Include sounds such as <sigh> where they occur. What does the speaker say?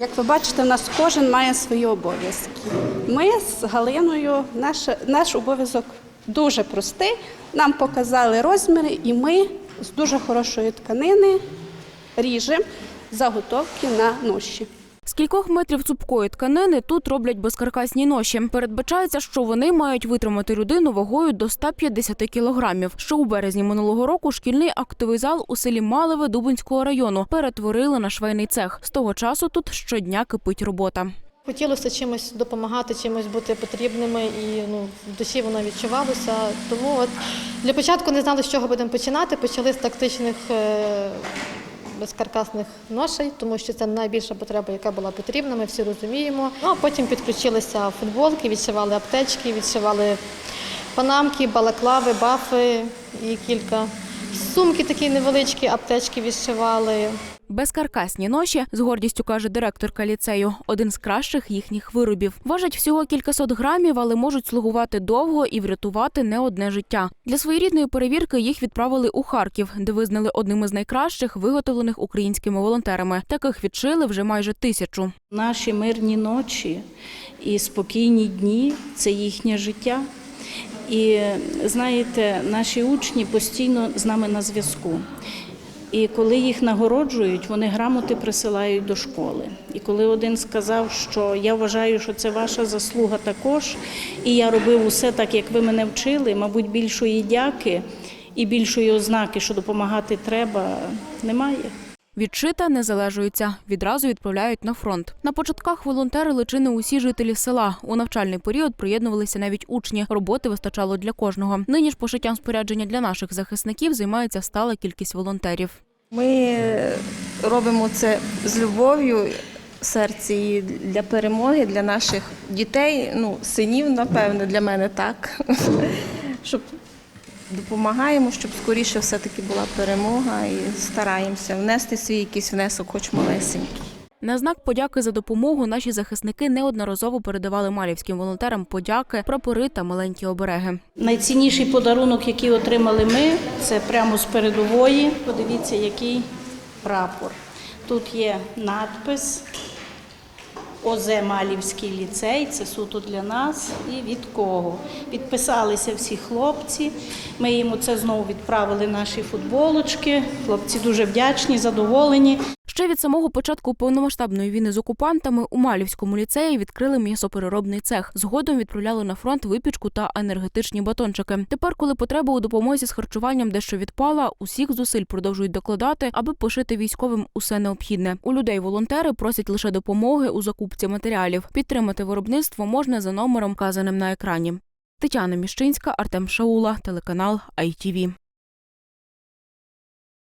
Як ви бачите, у нас кожен має свої обов'язки. Ми з Галиною, наш, наш обов'язок дуже простий. Нам показали розміри, і ми з дуже хорошої тканини ріжемо заготовки на ноші. З кількох метрів цупкої тканини тут роблять безкаркасні ноші. Передбачається, що вони мають витримати людину вагою до 150 кілограмів. Ще у березні минулого року шкільний актовий зал у селі Малеве Дубинського району перетворили на швейний цех. З того часу тут щодня кипить робота. Хотілося чимось допомагати, чимось бути потрібними, і ну, в душі воно відчувалося. Тому от для початку не знали, з чого будемо починати. Почали з тактичних е, безкаркасних ношей, тому що це найбільша потреба, яка була потрібна, ми всі розуміємо. Ну, а потім підключилися футболки, відшивали аптечки, відшивали панамки, балаклави, бафи і кілька. Сумки такі невеличкі, аптечки відшивали. Безкаркасні ноші, з гордістю каже директорка ліцею, один з кращих їхніх виробів. Важать всього кількасот грамів, але можуть слугувати довго і врятувати не одне життя. Для своєрідної перевірки їх відправили у Харків, де визнали одним із найкращих, виготовлених українськими волонтерами. Таких відшили вже майже тисячу. Наші мирні ночі і спокійні дні це їхнє життя. І знаєте, наші учні постійно з нами на зв'язку. І коли їх нагороджують, вони грамоти присилають до школи. І коли один сказав, що я вважаю, що це ваша заслуга також, і я робив усе так, як ви мене вчили, мабуть, більшої дяки і більшої ознаки, що допомагати треба, немає. Відшита не залежується, відразу відправляють на фронт. На початках волонтери личини усі жителі села. У навчальний період приєднувалися навіть учні. Роботи вистачало для кожного. Нині ж пошиттям спорядження для наших захисників займається стала кількість волонтерів. Ми робимо це з любов'ю серці і для перемоги, для наших дітей, ну, синів, напевне, для мене так. <laughs> Щоб допомагаємо, щоб скоріше все-таки була перемога і стараємося внести свій якийсь внесок, хоч малесенький. На знак подяки за допомогу наші захисники неодноразово передавали малівським волонтерам подяки, прапори та маленькі обереги. Найцінніший подарунок, який отримали ми, це прямо з передової. Подивіться, який прапор. Тут є надпис ОЗ Малівський ліцей, це суто для нас і від кого. Підписалися всі хлопці. Ми їм це знову відправили наші футболочки. Хлопці дуже вдячні, задоволені. Ще від самого початку повномасштабної війни з окупантами у Малівському ліцеї відкрили м'ясопереробний цех. Згодом відправляли на фронт випічку та енергетичні батончики. Тепер, коли потреба у допомозі з харчуванням дещо відпала, усіх зусиль продовжують докладати, аби пошити військовим усе необхідне. У людей волонтери просять лише допомоги у закупці матеріалів. Підтримати виробництво можна за номером, вказаним на екрані. Тетяна Міщинська, Артем Шаула, телеканал ITV.